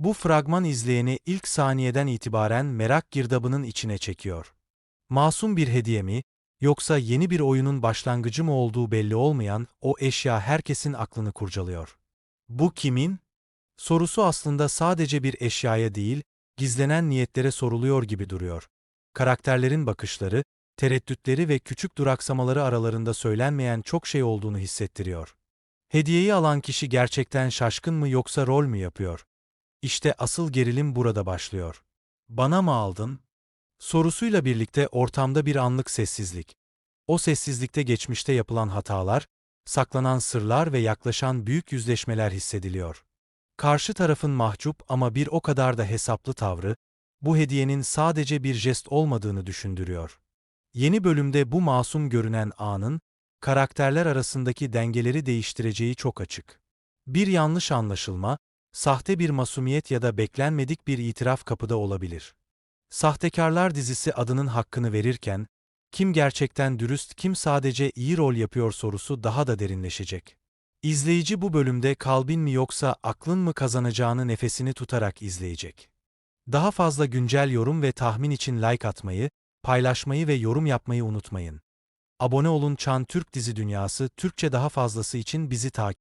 Bu fragman izleyeni ilk saniyeden itibaren merak girdabının içine çekiyor. Masum bir hediye mi, yoksa yeni bir oyunun başlangıcı mı olduğu belli olmayan o eşya herkesin aklını kurcalıyor. Bu kimin? Sorusu aslında sadece bir eşyaya değil, gizlenen niyetlere soruluyor gibi duruyor. Karakterlerin bakışları, tereddütleri ve küçük duraksamaları aralarında söylenmeyen çok şey olduğunu hissettiriyor. Hediyeyi alan kişi gerçekten şaşkın mı yoksa rol mü yapıyor? İşte asıl gerilim burada başlıyor. Bana mı aldın? Sorusuyla birlikte ortamda bir anlık sessizlik. O sessizlikte geçmişte yapılan hatalar, saklanan sırlar ve yaklaşan büyük yüzleşmeler hissediliyor. Karşı tarafın mahcup ama bir o kadar da hesaplı tavrı, bu hediyenin sadece bir jest olmadığını düşündürüyor. Yeni bölümde bu masum görünen anın, karakterler arasındaki dengeleri değiştireceği çok açık. Bir yanlış anlaşılma, sahte bir masumiyet ya da beklenmedik bir itiraf kapıda olabilir. Sahtekarlar dizisi adının hakkını verirken, kim gerçekten dürüst, kim sadece iyi rol yapıyor sorusu daha da derinleşecek. İzleyici bu bölümde kalbin mi yoksa aklın mı kazanacağını nefesini tutarak izleyecek. Daha fazla güncel yorum ve tahmin için like atmayı, paylaşmayı ve yorum yapmayı unutmayın. Abone olun Çan Türk Dizi Dünyası Türkçe daha fazlası için bizi takip